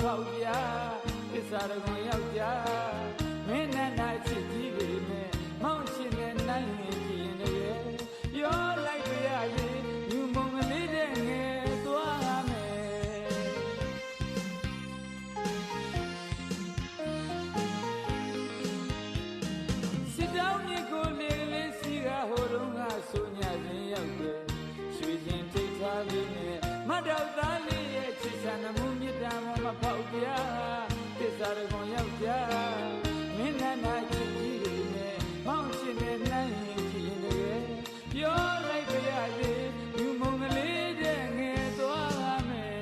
ဖောက်ပြသစ္စာတော်ကိုယောက်ျားမ န်မှုမြတ်တာမမဖောက်ပြတစ္ဆာရကွန်ယောက်ျားမင်းနာနာချစ်ကြီးတွေနဲ့မောင်ရှင်နဲ့နိုင်ရင်ကြည်ရင်လည်းပြောလိုက်ကြရသေးယူမုံကလေးတဲ့ငယ်သွားမယ်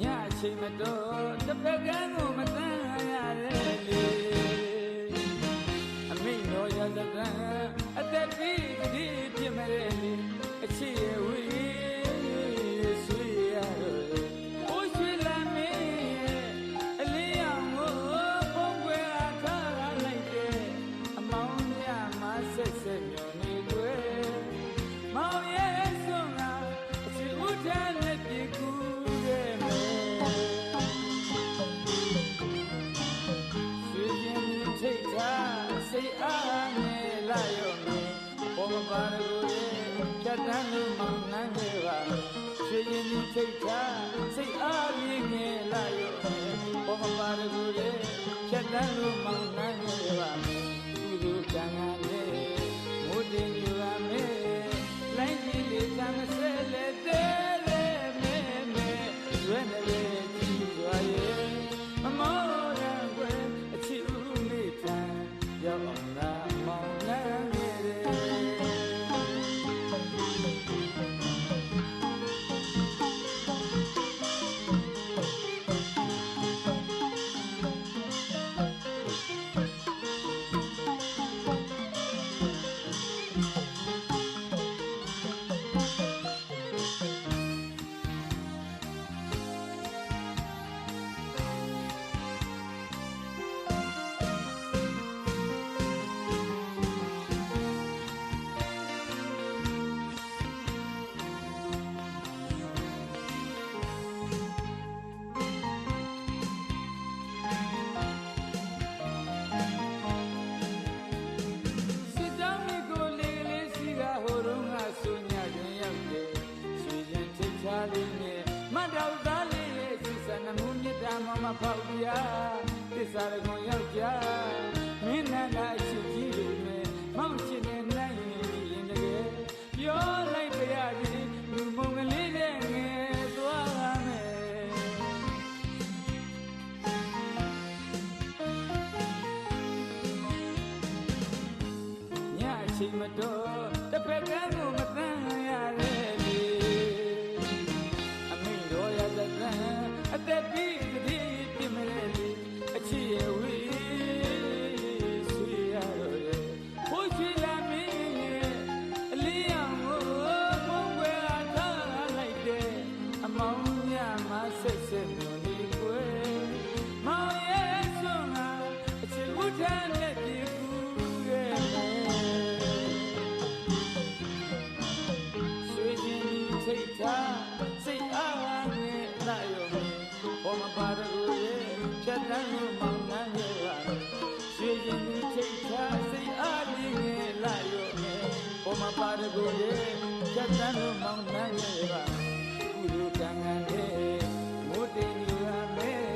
ညအချိန်မတော်တစ်ဖက်ကန်းကိုမတန်းရတယ်လေ တ်တန်းလို့မောင်းနှမ်းခဲ့ပါရွှေရင်မြင့်ထိတ်ထားစိတ်အားမြင့်နဲ့လာရောမင်းဘောမပါရကိုရဲ့ဖြတ်တန်းလို့မော ဖောက်ပြတစ္ဆာရကွန်ယောက်ျားမင်းနာနာအချစ်ကြီးတွေနဲ့မောင်ချင်တဲ့နိုင်ရင်ရင်တကယ်ပြောလိုက်ကြရသည်လူမုံကလေးတဲ့ငယ်သွားမယ်ညအချိန်မတော်တစ်ဖက်ကန်းကို င်းဘောမပါရကိုရဲ့ဖြတ်တန်းလို့မောင်းနှမ်းရဲ့ပါရွှေချင်းထိတ်ထားစိတ်အားနဲ့လာရောမင်းဘောမပါရကိုရဲ့ဖြတ်တန်းလို့မောင်းနှမ်းရဲ့ပါကုလူကံကံနဲ့မိုးတင်ယူရမယ်